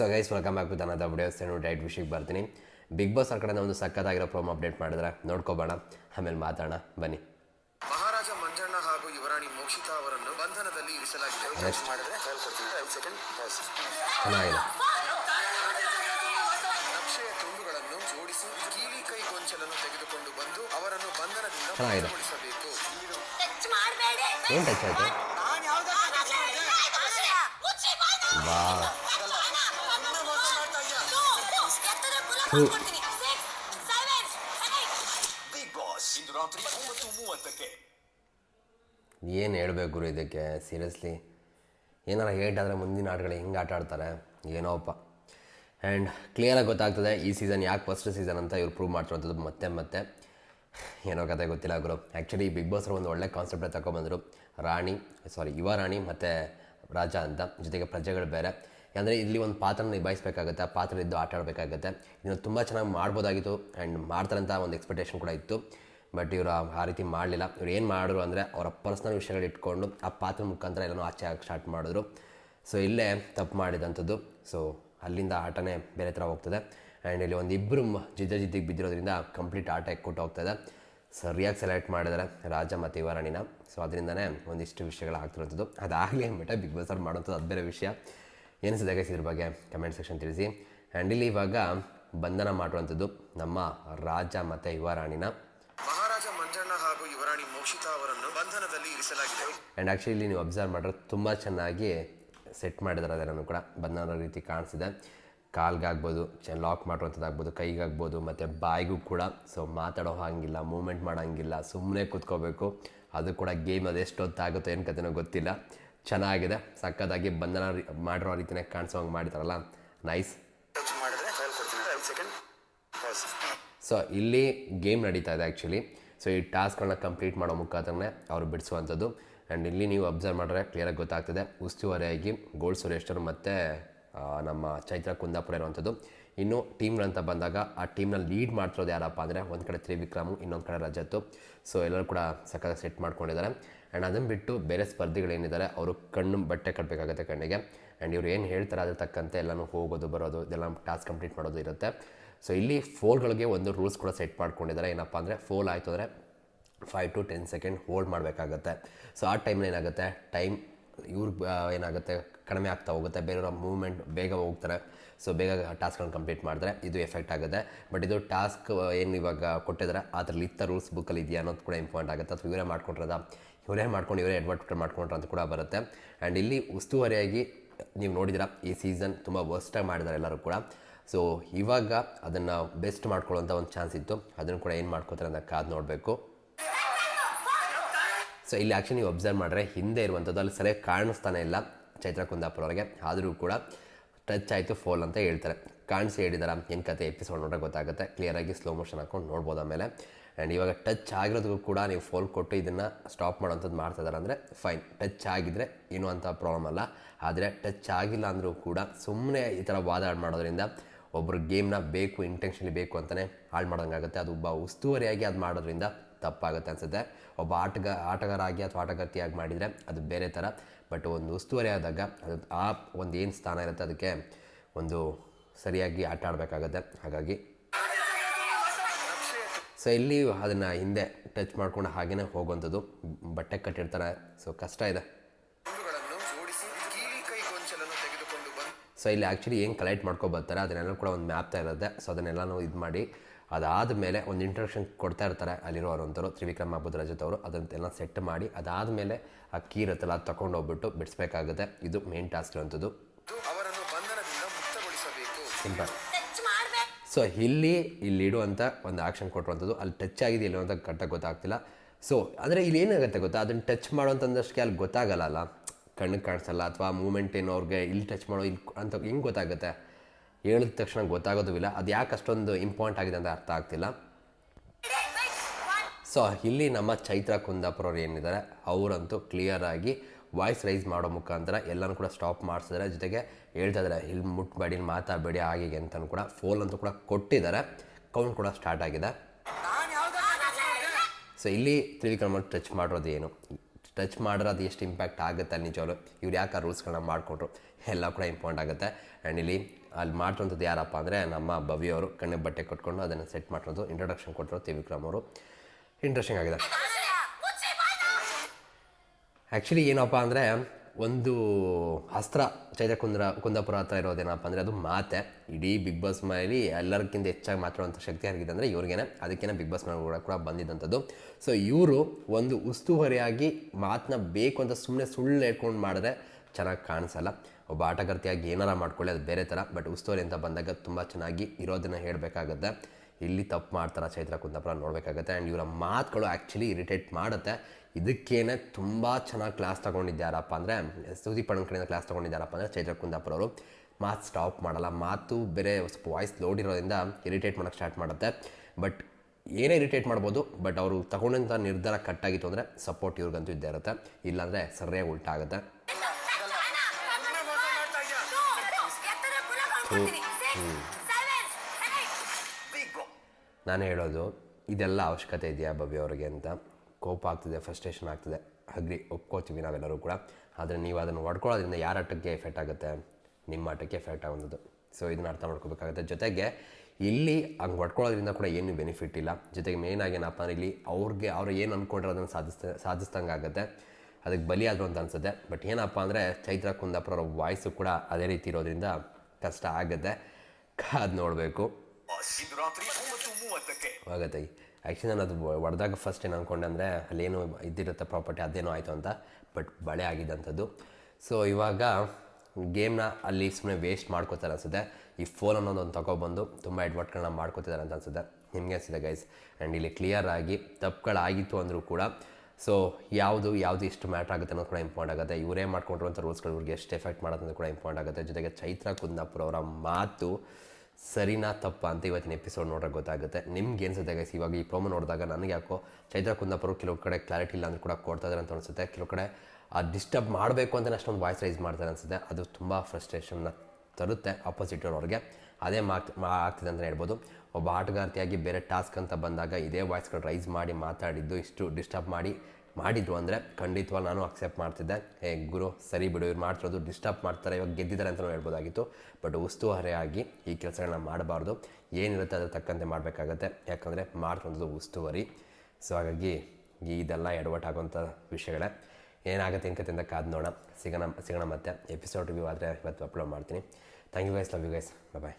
So guys welcome back with another videos ಏನು diet ವಿಷಯಕ್ಕೆ ಬರ್ತೀನಿ ಬಿಗ್ ಬಾಸ್ ಅವ್ರ ಕಡೆಯಿಂದ ಒಂದು ಸಕ್ಕತ್ತಾಗಿರೋ ಪ್ರೋಮ್ ಅಪ್ಡೇಟ್ ಮಾಡಿದ್ರೆ ನೋಡ್ಕೋಬೋಣ. ಆಮೇಲೆ ಮಾತಾಡೋಣ. ಬನ್ನಿ. ಮಹಾರಾಜ ಮಂಜಣ್ಣ ಹಾಗೂ ಯುವರಾಣಿ ಮೋಕ್ಷಿತಾ ಅವರನ್ನು ಬಂಧನದಲ್ಲಿ ಇರಿಸಲಾಗಿದೆ. ಚೆನ್ನಾಗಿದೆ. ನಕ್ಷೆಯ ತುಂಡುಗಳನ್ನು ಜೋಡಿಸಿ ಕೀಲಿ ಕೈ ಗೊಂಚಲನ್ನು ತೆಗೆದುಕೊಂಡು ಬಂದು ಅವರನ್ನು ಬಂಧನದಿಂದ ಚೆನ್ನಾಗಿದೆ. ಏನು ಟಚ್ ಆಯಿತು? ಏನು ಹೇಳ್ಬೇಕು ಗುರು ಇದಕ್ಕೆ? ಸೀರಿಯಸ್ಲಿ ಏನಾರ ಏಟ್ ಆದರೆ ಮುಂದಿನ ಆಟಗಳು ಹಿಂಗೆ ಆಟ ಆಡ್ತಾರೆ? ಏನೋಪ್ಪ ಆ್ಯಂಡ್ ಕ್ಲಿಯರಾಗಿ ಗೊತ್ತಾಗ್ತದೆ, ಈ ಸೀಸನ್ ಯಾಕೆ ಫಸ್ಟ್ ಸೀಸನ್ ಅಂತ ಇವ್ರು ಪ್ರೂವ್ ಮಾಡ್ತಿರೋದು ಮತ್ತೆ ಮತ್ತೆ. ಏನೋ ಕತೆ ಗೊತ್ತಿಲ್ಲ ಗುರು. ಆ್ಯಕ್ಚುಲಿ ಬಿಗ್ ಬಾಸ್ ಒಂದು ಒಳ್ಳೆ ಕಾನ್ಸೆಪ್ಟೇ ತಗೊಂಬಂದರು ರಾಣಿ ಸಾರಿ ಯುವ ರಾಣಿ ಮತ್ತು ರಾಜ ಅಂತ. ಜೊತೆಗೆ ಪ್ರಜೆಗಳು ಬೇರೆ. ಅಂದರೆ ಇಲ್ಲಿ ಒಂದು ಪಾತ್ರನ ನಿಭಾಯಿಸಬೇಕಾಗುತ್ತೆ, ಆ ಪಾತ್ರ ಇದ್ದು ಆಟ ಆಡಬೇಕಾಗುತ್ತೆ. ಇದನ್ನು ತುಂಬ ಚೆನ್ನಾಗಿ ಮಾಡ್ಬೋದಾಗಿತ್ತು ಆ್ಯಂಡ್ ಮಾಡ್ತಾರಂತ ಒಂದು ಎಕ್ಸ್ಪೆಕ್ಟೇಷನ್ ಕೂಡ ಇತ್ತು. ಬಟ್ ಇವರು ಆ ರೀತಿ ಮಾಡಲಿಲ್ಲ. ಇವ್ರು ಏನು ಮಾಡಿದ್ರು ಅಂದರೆ ಅವರ ಪರ್ಸ್ನಲ್ ವಿಷಯಗಳು ಇಟ್ಕೊಂಡು ಆ ಪಾತ್ರ ಮುಖಾಂತರ ಎಲ್ಲನೂ ಆಚೆ ಹಾಕಿ ಸ್ಟಾರ್ಟ್ ಮಾಡಿದ್ರು. ಸೊ ಇಲ್ಲೇ ತಪ್ಪು ಮಾಡಿದಂಥದ್ದು. ಸೊ ಅಲ್ಲಿಂದ ಆಟನೇ ಬೇರೆ ಥರ ಹೋಗ್ತದೆ. ಆ್ಯಂಡ್ ಇಲ್ಲಿ ಒಂದು ಇಬ್ಬರು ಜಿದ್ದ ಜಿದ್ದಿಗೆ ಬಿದ್ದಿರೋದ್ರಿಂದ ಕಂಪ್ಲೀಟ್ ಆಟ ಕೊಟ್ಟು ಹೋಗ್ತದೆ ಸರಿಯಾಗಿ ಸೆಲೆಕ್ಟ್ ಮಾಡಿದ್ದಾರೆ ರಾಜ ಮತ್ತು ಯುವರಾಣಿನ ಸೊ ಅದರಿಂದನೇ ಒಂದಿಷ್ಟು ವಿಷಯಗಳು ಆಗ್ತಿರೋಂಥದ್ದು. ಅದಾಗಲಿ ಅಂದ್ಬಿಟ್ಟೆ ಬಿಗ್ ಬಾಸ್ ಅವ್ರು ಮಾಡೋಂಥದ್ದು ಅದು ಬೇರೆ ವಿಷಯ. ಏನಿಸಿದೆ ಗೈಸ್ ಇದ್ರ ಬಗ್ಗೆ ಕಮೆಂಟ್ ಸೆಕ್ಷನ್ ತಿಳಿಸಿ. ಆ್ಯಂಡ್ ಇಲ್ಲಿ ಇವಾಗ ಬಂಧನ ಮಾಡುವಂಥದ್ದು ನಮ್ಮ ರಾಜ ಮತ್ತು ಯುವರಾಣಿನ ಮಹಾರಾಜ ಮಂಜಣ್ಣ ಹಾಗೂ ಯುವರಾಣಿ ಮೋಕ್ಷಿತಾ ಅವರನ್ನು ಬಂಧನದಲ್ಲಿ ಇರಿಸಲಾಗಿದೆ. ಆ್ಯಂಡ್ ಆ್ಯಕ್ಚುಲಿ ಇಲ್ಲಿ ನೀವು ಅಬ್ಸರ್ವ್ ಮಾಡಿದ್ರೆ ತುಂಬ ಚೆನ್ನಾಗಿ ಸೆಟ್ ಮಾಡಿದ್ದಾರೆ ಅದನ್ನು ಕೂಡ. ಬಂಧನದ ರೀತಿ ಕಾಣಿಸಿದೆ. ಕಾಲ್ಗಾಗ್ಬೋದು ಚ ಲಾಕ್ ಮಾಡುವಂಥದ್ದಾಗ್ಬೋದು ಕೈಗಾಗ್ಬೋದು ಮತ್ತು ಬಾಯಿಗೂ ಕೂಡ. ಸೊ ಮಾತಾಡೋ ಹಾಗಿಲ್ಲ ಮೂಮೆಂಟ್ ಮಾಡೋಂಗಿಲ್ಲ ಸುಮ್ಮನೆ ಕೂತ್ಕೋಬೇಕು. ಅದು ಕೂಡ ಗೇಮ್ ಅದೆಷ್ಟೊತ್ತಾಗುತ್ತೋ ಏನು ಕತೆನೋ ಗೊತ್ತಿಲ್ಲ. ಚೆನ್ನಾಗಿದೆ ಸಕ್ಕತ್ತಾಗಿ ಬಂಧನ ಮಾಡಿರೋ ರೀತಿನೇ ಕಾಣಿಸೋ ಹಂಗೆ ಮಾಡಿದಾರಲ್ಲ. ನೈಸ್ ಸೊ ಇಲ್ಲಿ ಗೇಮ್ ನಡೀತಾ ಇದೆ ಆ್ಯಕ್ಚುಲಿ ಸೊ ಈ ಟಾಸ್ಕ್ಗಳನ್ನ ಕಂಪ್ಲೀಟ್ ಮಾಡೋ ಮುಖಾಂತರನೇ ಅವರು ಬಿಡಿಸುವಂಥದ್ದು. ಆ್ಯಂಡ್ ಇಲ್ಲಿ ನೀವು ಅಬ್ಸರ್ವ್ ಮಾಡಿದ್ರೆ ಕ್ಲಿಯರಾಗಿ ಗೊತ್ತಾಗ್ತದೆ. ಉಸ್ತುವಾರಿಯಾಗಿ ಗೋಲ್ಡ್ ಸುರೇಶ್ವರ್ ಮತ್ತು ನಮ್ಮ ಚೈತ್ರ ಕುಂದಾಪುರ ಇರುವಂಥದ್ದು. ಇನ್ನು ಟೀಮ್ಗಳಂತ ಬಂದಾಗ ಆ ಟೀಮ್ನ ಲೀಡ್ ಮಾಡ್ತಿರೋದು ಯಾರಪ್ಪ ಅಂದರೆ ಒಂದು ಕಡೆ ತ್ರಿವಿಕ್ರಮು, ಇನ್ನೊಂದು ಕಡೆ ರಜತ್ತು ಸೊ ಎಲ್ಲರೂ ಕೂಡ ಸಕ್ಕತ್ತಾಗಿ ಸೆಟ್ ಮಾಡ್ಕೊಂಡಿದ್ದಾರೆ. ಆ್ಯಂಡ್ ಅದನ್ನು ಬಿಟ್ಟು ಬೇರೆ ಸ್ಪರ್ಧಿಗಳೇನಿದ್ದಾರೆ ಅವರು ಕಣ್ಣು ಬಟ್ಟೆ ಕಟ್ಟಬೇಕಾಗುತ್ತೆ ಕಣ್ಣಿಗೆ. ಆ್ಯಂಡ್ ಇವ್ರು ಏನು ಹೇಳ್ತಾರೆ ಅದ್ರ ತಕ್ಕಂತೆ ಎಲ್ಲನೂ ಹೋಗೋದು, ಬರೋದು, ಇದೆಲ್ಲ ಟಾಸ್ಕ್ ಕಂಪ್ಲೀಟ್ ಮಾಡೋದು ಇರುತ್ತೆ. ಸೊ ಇಲ್ಲಿ ಫೋಲ್ಗಳಿಗೆ ಒಂದು ರೂಲ್ಸ್ ಕೂಡ ಸೆಟ್ ಮಾಡ್ಕೊಂಡಿದ್ದಾರೆ. ಏನಪ್ಪ ಅಂದರೆ ಫೋಲ್ ಆಯಿತು ಅಂದರೆ five to ten second hold ಮಾಡಬೇಕಾಗತ್ತೆ. ಸೊ ಆ ಟೈಮಲ್ಲಿ ಏನಾಗುತ್ತೆ ಟೈಮ್ ಇವ್ರ ಏನಾಗುತ್ತೆ, ಕಡಿಮೆ ಆಗ್ತಾ ಹೋಗುತ್ತೆ. ಬೇರೆಯವರ ಮೂವ್ಮೆಂಟ್ ಬೇಗ ಹೋಗ್ತಾರೆ. ಸೊ ಬೇಗ ಟಾಸ್ಕ್ಗಳನ್ನು ಕಂಪ್ಲೀಟ್ ಮಾಡಿದ್ರೆ ಇದು ಎಫೆಕ್ಟ್ ಆಗುತ್ತೆ. ಬಟ್ ಇದು ಟಾಸ್ಕ್ ಏನು ಇವಾಗ ಕೊಟ್ಟಿದ್ದಾರೆ ಅದರಲ್ಲಿ ಇತ್ತ ರೂಲ್ಸ್ ಬುಕ್ಕಲ್ಲಿ ಇದೆಯಾ ಅನ್ನೋದು ಕೂಡ ಇಂಪಾರ್ಟೆಂಟ್ ಆಗುತ್ತೆ. ಅಥವಾ ಇವರೇ ಮಾಡ್ಕೊಂಡಿರೋದ ಇವರೇ ಮಾಡ್ಕೊಂಡು, ಇವರೇ ಅಡ್ವರ್ಟ್ ಮಾಡ್ಕೊಂಡ್ರೆ ಅಂತ ಕೂಡ ಬರುತ್ತೆ. ಆ್ಯಂಡ್ ಇಲ್ಲಿ ಉಸ್ತುವಾರಿಯಾಗಿ ನೀವು ನೋಡಿದಿರ ಈ ಸೀಸನ್ ತುಂಬ ವರ್ಸ್ಟಾಗಿ ಮಾಡಿದ್ದಾರೆ ಎಲ್ಲರೂ ಕೂಡ. ಸೊ ಇವಾಗ ಅದನ್ನು ಬೆಸ್ಟ್ ಮಾಡ್ಕೊಳ್ಳೋಂಥ ಒಂದು ಚಾನ್ಸ್ ಇತ್ತು. ಅದನ್ನು ಕೂಡ ಏನು ಮಾಡ್ಕೋತಾರೆ ಅಂತ ಕಾದು ನೋಡಬೇಕು. ಸೊ ಇಲ್ಲಿ ಆ್ಯಕ್ಚುಲಿ ನೀವು ಅಬ್ಸರ್ವ್ ಮಾಡಿದ್ರೆ ಹಿಂದೆ ಇರುವಂಥದ್ದು ಅಲ್ಲಿ ಸರಿಯಾಗಿ ಕಾಣಿಸ್ತಾನೆ ಇಲ್ಲ ಚೈತ್ರ ಕುಂದಾಪುರ ಅವರಿಗೆ. ಆದರೂ ಕೂಡ ಟಚ್ ಆಯಿತು ಫೋಲ್ ಅಂತ ಹೇಳ್ತಾರೆ. ಕಾಣಿಸಿ ಹೇಳಿದಾರ? ಏನು ಕತೆ ಎಪಿಸೋಡ್ ನೋಡ್ರೆ ಗೊತ್ತಾಗುತ್ತೆ. ಕ್ಲಿಯರಾಗಿ ಸ್ಲೋ ಮೋಷನ್ ಹಾಕೊಂಡು ನೋಡ್ಬೋದು ಆಮೇಲೆ. ಆ್ಯಂಡ್ ಇವಾಗ ಟಚ್ ಆಗಿರೋದಕ್ಕೂ ಕೂಡ ನೀವು ಫೋಲ್ ಕೊಟ್ಟು ಇದನ್ನು ಸ್ಟಾಪ್ ಮಾಡೋಂಥದ್ದು ಮಾಡ್ತಾ ಇದ್ದಾರೆ. ಅಂದರೆ ಫೈನ್ ಟಚ್ ಆಗಿದ್ರೆ ಏನು ಅಂತ ಪ್ರಾಬ್ಲಮ್ ಅಲ್ಲ. ಆದರೆ ಟಚ್ ಆಗಿಲ್ಲ ಅಂದರೂ ಕೂಡ ಸುಮ್ಮನೆ ಈ ಥರ ವಾದ ಮಾಡೋದ್ರಿಂದ ಒಬ್ಬರು ಗೇಮ್ನ ಬೇಕು ಇಂಟೆನ್ಷನ್ಲಿ ಬೇಕು ಅಂತಲೇ ಹಾಳು ಮಾಡೋಂಗಾಗುತ್ತೆ ಅದು ಒಬ್ಬ ಉಸ್ತುವಾರಿಯಾಗಿ ಅದು ಮಾಡೋದ್ರಿಂದ ತಪ್ಪಾಗುತ್ತೆ ಅನಿಸುತ್ತೆ. ಒಬ್ಬ ಆಟಗ, ಆಟಗಾರಾಗಿ ಅಥವಾ ಆಟಗಾರ್ತಿಯಾಗಿ ಮಾಡಿದರೆ ಅದು ಬೇರೆ ಥರ ಬಟ್ ಒಂದು ಉಸ್ತುವಾರಿ ಆದಾಗ ಅದು ಆ ಒಂದು ಏನು ಸ್ಥಾನ ಇರುತ್ತೆ ಅದಕ್ಕೆ ಒಂದು ಸರಿಯಾಗಿ ಆಟ ಆಡಬೇಕಾಗತ್ತೆ. ಹಾಗಾಗಿ ಸೊ ಇಲ್ಲಿ ಅದನ್ನು ಹಿಂದೆ ಟಚ್ ಮಾಡ್ಕೊಂಡು ಹಾಗೇ ಹೋಗುವಂಥದ್ದು. ಬಟ್ಟೆ ಕಟ್ಟಿರ್ತಾರೆ. ಸೊ ಕಷ್ಟ ಇದೆ. ಸೊ ಇಲ್ಲಿ ಆ್ಯಕ್ಚುಲಿ ಏನು ಕಲೆಕ್ಟ್ ಮಾಡ್ಕೊಬರ್ತಾರೆ ಅದನ್ನೆಲ್ಲ ಕೂಡ ಒಂದು ಮ್ಯಾಪ್ ಇರುತ್ತೆ ಸೊ ಅದನ್ನೆಲ್ಲನೂ ಇದು ಮಾಡಿ ಅದಾದ ಮೇಲೆ ಒಂದು ಇಂಟ್ರಕ್ಷನ್ ಕೊಡ್ತಾ ಇರ್ತಾರೆ ಅಲ್ಲಿರೋ ಅವರಂತರು ತ್ರಿವಿಕ್ರಮ ರಜತ್ ಅವರು. ಅದನ್ನೆಲ್ಲ ಸೆಟ್ ಮಾಡಿ ಅದಾದ ಮೇಲೆ ಆ ಕೀ ಇರುತ್ತಲ್ಲ ಅದು ತಗೊಂಡು ಹೋಗ್ಬಿಟ್ಟು ಬಿಡಿಸ್ಬೇಕಾಗುತ್ತೆ. ಇದು ಮೇನ್ ಟಾಸ್ಕ್ ಇರುವಂಥದ್ದು. ಸಿಂಪಲ್. ಸೊ ಇಲ್ಲಿ ಇಲ್ಲಿ ಇಡುವಂಥ ಒಂದು ಆಕ್ಷನ್ ಕೊಟ್ಟಿರುವಂಥದ್ದು, ಅಲ್ಲಿ ಟಚ್ ಆಗಿದೆ ಇಲ್ಲ ಅಂತ ಕರೆಕ್ಟಾಗಿ ಗೊತ್ತಾಗ್ತಿಲ್ಲ. ಸೊ ಅಂದರೆ ಇಲ್ಲಿ ಏನಾಗುತ್ತೆ ಗೊತ್ತಾ? ಅದನ್ನು ಟಚ್ ಮಾಡೋಂಥದ್ದಷ್ಟಕ್ಕೆ ಅಲ್ಲಿ ಗೊತ್ತಾಗಲ್ಲ ಕಣ್ಣಿಗೆ ಕಾಣಿಸಲ್ಲ ಅಥವಾ ಮೂಮೆಂಟ್ ಏನು ಅವ್ರಿಗೆ ಇಲ್ಲಿ ಟಚ್ ಮಾಡೋ, ಇಲ್ಲಿ ಅಂತ ಹಿಂಗೆ ಗೊತ್ತಾಗುತ್ತೆ? ಹೇಳಿದ ತಕ್ಷಣ ಗೊತ್ತಾಗೋದು ಇಲ್ಲ. ಅದು ಯಾಕೆ ಅಷ್ಟೊಂದು ಇಂಪಾರ್ಟೆಂಟ್ ಆಗಿದೆ ಅಂತ ಅರ್ಥ ಆಗ್ತಿಲ್ಲ. ಸೊ ಇಲ್ಲಿ ನಮ್ಮ ಚೈತ್ರ ಕುಂದಾಪುರ ಅವ್ರು ಏನಿದ್ದಾರೆ, ಅವರಂತೂ ಕ್ಲಿಯರಾಗಿ ವಾಯ್ಸ್ ರೈಸ್ ಮಾಡೋ ಮುಖಾಂತರ ಎಲ್ಲನೂ ಕೂಡ ಸ್ಟಾಪ್ ಮಾಡಿಸಿದ್ದಾರೆ ಜೊತೆಗೆ ಹೇಳ್ತಾ ಇದ್ದಾರೆ ಇಲ್ಲಿ ಮುಟ್ಬೇಡಿ ಮಾತಾಡಬೇಡಿ ಹಾಗೆ ಅಂತಲೂ ಕೂಡ ಫೋನ್ ಅಂತೂ ಕೂಡ ಕೊಟ್ಟಿದ್ದಾರೆ ಕೌಂಟ್ ಕೂಡ ಸ್ಟಾರ್ಟ್ ಆಗಿದೆ. ಸೊ ಇಲ್ಲಿ ತ್ರಿವಿಕ್ರಮ ಟಚ್ ಮಾಡಿರೋದು ಏನು ಟಚ್ ಮಾಡಿದ್ರೆ ಅದು ಎಷ್ಟು ಇಂಪ್ಯಾಕ್ಟ್ ಆಗುತ್ತೆ ನಿಜವಾಗ್ಲು ಇವ್ರು ಯಾಕೆ ಆ ರೂಲ್ಸ್ಗಳನ್ನ ಮಾಡಿಕೊಂಡ್ರು ಎಲ್ಲ ಕೂಡ ಇಂಪಾರ್ಟೆಂಟ್ ಆಗುತ್ತೆ. ಆ್ಯಂಡ್ ಇಲ್ಲಿ ಅಲ್ಲಿ ಮಾಡಿರೋಂಥದ್ದು ಯಾರಪ್ಪ ಅಂದರೆ ನಮ್ಮ ಭವ್ಯ ಅವರು ಕಣ್ಣಿಗೆ ಬಟ್ಟೆ ಕೊಟ್ಕೊಂಡು ಅದನ್ನು ಸೆಟ್ ಮಾಡಿರೋದು ಇಂಟ್ರೊಡಕ್ಷನ್ ಕೊಟ್ಟರು ತ್ರಿವಿಕ್ರಮ್ ಅವರು. ಇಂಟ್ರೆಸ್ಟಿಂಗ್ ಆಗಿದೆ. ಆ್ಯಕ್ಚುಲಿ ಏನಪ್ಪ ಅಂದರೆ ಒಂದು ಅಸ್ತ್ರ ಚೈತ್ರ ಕುಂದ್ರ, ಕುಂದಾಪುರ ಹತ್ರ ಇರೋದೇನಪ್ಪ ಅಂದರೆ ಅದು ಮಾತೆ. ಇಡೀ ಬಿಗ್ ಬಾಸ್ ಮನೆಯಲ್ಲಿ ಎಲ್ಲರಿಗಿಂತ ಹೆಚ್ಚಾಗಿ ಮಾತಾಡುವಂಥ ಶಕ್ತಿ ಆಗಿದೆ ಅಂದರೆ ಇವ್ರಿಗೇನೆ. ಅದಕ್ಕೇನೆ ಬಿಗ್ ಬಾಸ್ ಮನೆ ಕೂಡ ಕೂಡ ಬಂದಿದ್ದಂಥದ್ದು. ಸೊ ಇವರು ಒಂದು ಉಸ್ತುವಾರಿಯಾಗಿ ಮಾತನ್ನ ಬೇಕು ಅಂತ ಸುಮ್ಮನೆ ಸುಳ್ಳು ಹೇಳ್ಕೊಂಡು ಮಾಡಿದ್ರೆ ಚೆನ್ನಾಗಿ ಕಾಣಿಸಲ್ಲ. ಒಬ್ಬ ಆಟಗಾರ್ತಿಯಾಗಿ ಏನಾರ ಮಾಡ್ಕೊಳ್ಳಿ, ಅದು ಬೇರೆ ಥರ. ಬಟ್ ಉಸ್ತುವಾರಿ ಅಂತ ಬಂದಾಗ ತುಂಬ ಚೆನ್ನಾಗಿ ಇರೋದನ್ನು ಹೇಳಬೇಕಾಗತ್ತೆ. ಇಲ್ಲಿ ತಪ್ಪು ಮಾಡ್ತಾರೆ ಚೈತ್ರ ಕುಂದಾಪುರ ನೋಡಬೇಕಾಗತ್ತೆ ಆ್ಯಂಡ್ ಇವರ ಮಾತುಗಳು ಆ್ಯಕ್ಚುಲಿ ಇರಿಟೇಟ್ ಮಾಡುತ್ತೆ ಇದಕ್ಕೇನೆ ತುಂಬ ಚೆನ್ನಾಗಿ ಕ್ಲಾಸ್ ತೊಗೊಂಡಿದ್ದಾರಪ್ಪ ಅಂದರೆ ಸುದೀಪ್ ಅಣ್ಣನ ಕಡೆಯಿಂದ ಕ್ಲಾಸ್ ತೊಗೊಂಡಿದ್ದಾರಪ್ಪ ಅಂದರೆ ಚೈತ್ರ ಕುಂದಾಪುರ ಅವರು ಮಾತು ಸ್ಟಾಪ್ ಮಾಡಲ್ಲ ಮಾತು ಬೇರೆ ಸ್ವಲ್ಪ ವಾಯ್ಸ್ ಲೋಡ್ ಇರೋದ್ರಿಂದ ಇರಿಟೇಟ್ ಮಾಡೋಕ್ಕೆ ಸ್ಟಾರ್ಟ್ ಮಾಡುತ್ತೆ ಬಟ್ ಏನೇ ಇರಿಟೇಟ್ ಮಾಡ್ಬೋದು ಬಟ್ ಅವರು ತಗೊಂಡಂಥ ನಿರ್ಧಾರ ಕಟ್ಟಾಗಿತ್ತು ಅಂದರೆ ಸಪೋರ್ಟ್ ಇವ್ರಿಗಂತೂ ಇದ್ದೇ ಇರುತ್ತೆ ಇಲ್ಲಾಂದರೆ ಸರಿಯಾಗಿ ಉಲ್ಟಾ ಆಗುತ್ತೆ ನಾನು ಹೇಳೋದು, ಇದೆಲ್ಲ ಅವಶ್ಯಕತೆ ಇದೆಯಾ ಭವ್ಯ ಅವ್ರಿಗೆ ಅಂತ? ಕೋಪ ಆಗ್ತಿದೆ ಫ್ರಸ್ಟ್ರೇಷನ್ ಆಗ್ತಿದೆ. ಅಗ್ರಿ ಒಪ್ಕೋತೀವಿ ನಾವೆಲ್ಲರೂ ಕೂಡ. ಆದರೆ ನೀವು ಅದನ್ನು ಹೊಡ್ಕೊಳ್ಳೋದ್ರಿಂದ ಯಾರ ಆಟಕ್ಕೆ ಎಫೆಕ್ಟ್ ಆಗುತ್ತೆ? ನಿಮ್ಮ ಆಟಕ್ಕೆ ಎಫೆಕ್ಟ್ ಆಗೋದು ಸೊ ಇದನ್ನ ಅರ್ಥ ಮಾಡ್ಕೋಬೇಕಾಗುತ್ತೆ. ಜೊತೆಗೆ, ಇಲ್ಲಿ ಹಂಗೆ ಹೊಡ್ಕೊಳ್ಳೋದ್ರಿಂದ ಕೂಡ ಏನು ಬೆನಿಫಿಟ್ ಇಲ್ಲ. ಜೊತೆಗೆ ಮೇನ್ ಆಗಿ ಏನಪ್ಪ ಇಲ್ಲಿ ಅವ್ರಿಗೆ, ಅವ್ರು ಏನು ಅಂದ್ಕೊಂಡ್ರೆ ಅದನ್ನು ಸಾಧಿಸ್ತ ಸಾಧಿಸ್ದಂಗೆ ಆಗುತ್ತೆ ಅದಕ್ಕೆ ಬಲಿಯಾದರು ಅಂತ ಅನ್ಸುತ್ತೆ. ಬಟ್ ಏನಪ್ಪ ಅಂದರೆ ಚೈತ್ರ ಕುಂದಾಪುರ ವಾಯ್ಸು ಕೂಡ ಅದೇ ರೀತಿ ಇರೋದ್ರಿಂದ ಕಷ್ಟ ಆಗುತ್ತೆ. ಕಾದು ನೋಡಬೇಕು. ಇಂದು ಆ್ಯಕ್ಚುಲಿ ನಾನು ಅದು ಹೊಡೆದಾಗ ಫಸ್ಟ್ ಏನು ಅಂದ್ಕೊಂಡೆ ಅಂದರೆ ಅಲ್ಲೇನು ಇದ್ದಿರುತ್ತೆ ಪ್ರಾಪರ್ಟಿ ಅದೇನೋ ಆಯಿತು ಅಂತ ಬಟ್ ಬಳೆ ಆಗಿದ್ದಂಥದ್ದು. ಸೊ ಇವಾಗ ಗೇಮ್ನ ಅಲ್ಲಿ ಸುಮ್ಮನೆ ವೇಸ್ಟ್ ಮಾಡ್ಕೋತಾರೆ ಅನಿಸುತ್ತೆ. ಈ ಫೋನ್ ಅನ್ನೋದೊಂದು ತೊಗೊಬಂದು ತುಂಬ ಎಡ್ವರ್ಟ್ಗಳನ್ನ ಮಾಡ್ಕೋತಿದ್ದಾರೆ ಅಂತ ಅನಿಸುತ್ತೆ. ನಿಮಗೆ ಅನಿಸಿದೆ ಗೈಸ್ ಆ್ಯಂಡ್ ಇಲ್ಲಿ ಕ್ಲಿಯರ್ ಆಗಿ ತಪ್ಪುಗಳಾಗಿತ್ತು ಅಂದರೂ ಕೂಡ ಸೊ ಯಾವುದು ಯಾವುದು ಇಷ್ಟು ಮ್ಯಾಟ್ರ್ ಆಗುತ್ತೆ ಅನ್ನೋದು ಕೂಡ ಇಂಪಾರ್ಟ್ ಆಗುತ್ತೆ. ಇವರೇ ಮಾಡ್ಕೊಂಡಿರುವಂಥ ರೂಲ್ಸ್ಗಳು ಇವ್ರಿಗೆ ಎಷ್ಟು ಎಫೆಕ್ಟ್ ಮಾಡೋದು ಕೂಡ ಇಂಪಾರ್ಟ್ ಆಗುತ್ತೆ. ಜೊತೆಗೆ ಚೈತ್ರ ಕುಂದಾಪುರ ಅವರ ಮಾತು ಸರಿನಾ ತಪ್ಪ ಅಂತ ಇವತ್ತಿನ ಎಪಿಸೋಡ್ ನೋಡ್ರೆ ಗೊತ್ತಾಗುತ್ತೆ. ನಿಮ್ಗೆ ಅನ್ಸುತ್ತೆ ಗೈಸ್ ಇವಾಗ ಈ ಪ್ರೋಮೋ ನೋಡಿದಾಗ ನನಗೆ ಯಾಕೋ ಚೈತ್ರ ಕುಂದಾಪುರ ಕೆಲವು ಕಡೆ ಕ್ಲಾರಿಟಿ ಇಲ್ಲ ಅಂತ ಕೂಡ ಕೊಡ್ತಾ ಇದ್ದಾರೆ ಅಂತ ಅನಿಸುತ್ತೆ. ಕೆಲವು ಕಡೆ ಆ ಡಿಸ್ಟರ್ಬ್ ಮಾಡಬೇಕು ಅಂತ ಅಷ್ಟೊಂದು ವಾಯ್ಸ್ ರೈಸ್ ಮಾಡ್ತಾರೆ ಅನಿಸುತ್ತೆ. ಅದು ತುಂಬ ಫ್ರಸ್ಟ್ರೇಷನ್ನ ತರುತ್ತೆ ಆಪೋಸಿಟ್ ಅವ್ರಿಗೆ ಅದೇ ಮಾ ಆಗ್ತಿದೆ ಅಂತಲೇ ಹೇಳ್ಬೋದು. ಒಬ್ಬ ಆಟಗಾರ್ತಿಯಾಗಿ ಬೇರೆ ಟಾಸ್ಕ್ ಅಂತ ಬಂದಾಗ ಇದೇ ವಾಯ್ಸ್ಗಳು ರೈಸ್ ಮಾಡಿ ಮಾತಾಡಿದ್ದು ಇಷ್ಟು ಡಿಸ್ಟರ್ಬ್ ಮಾಡಿ ಮಾಡಿದ್ರು ಅಂದರೆ ಖಂಡಿತವಾಗಿ ನಾನು ಅಕ್ಸೆಪ್ಟ್ ಮಾಡ್ತಿದ್ದೆ. ಹೇ, ಗುರು, ಸರಿ ಬಿಡು, ಇವ್ರು ಮಾಡ್ತಿರೋದು ಡಿಸ್ಟರ್ಬ್ ಮಾಡ್ತಾರೆ, ಇವಾಗ ಗೆದ್ದಿದ್ದಾರೆ ಅಂತಲೂ ಹೇಳ್ಬೋದಾಗಿತ್ತು. ಬಟ್ ಉಸ್ತುವಾರಿಯಾಗಿ ಈ ಕೆಲಸಗಳನ್ನ ಮಾಡಬಾರ್ದು. ಏನಿರುತ್ತೆ ಅದ್ರ ತಕ್ಕಂತೆ ಮಾಡಬೇಕಾಗತ್ತೆ. ಯಾಕಂದರೆ ಮಾಡ್ತಿರೋದು ಉಸ್ತುವಾರಿ. ಸೊ ಹಾಗಾಗಿ ಇದೆಲ್ಲ ಎಡವಟ್ಟಾಗುವಂಥ ವಿಷಯಗಳೇ. ಏನಾಗುತ್ತೆ ಇನ್ಕತ್ತಿಂದ ಕಾದ್ ನೋಡೋಣ. ಸಿಗೋಣ ಸಿಗೋಣ ಮತ್ತೆ. ಎಪಿಸೋಡ್ ರಿವ್ಯೂ ಆದರೆ ಇವತ್ತು ಅಪ್ಲೋಡ್ ಮಾಡ್ತೀನಿ. Thank you guys love you guys bye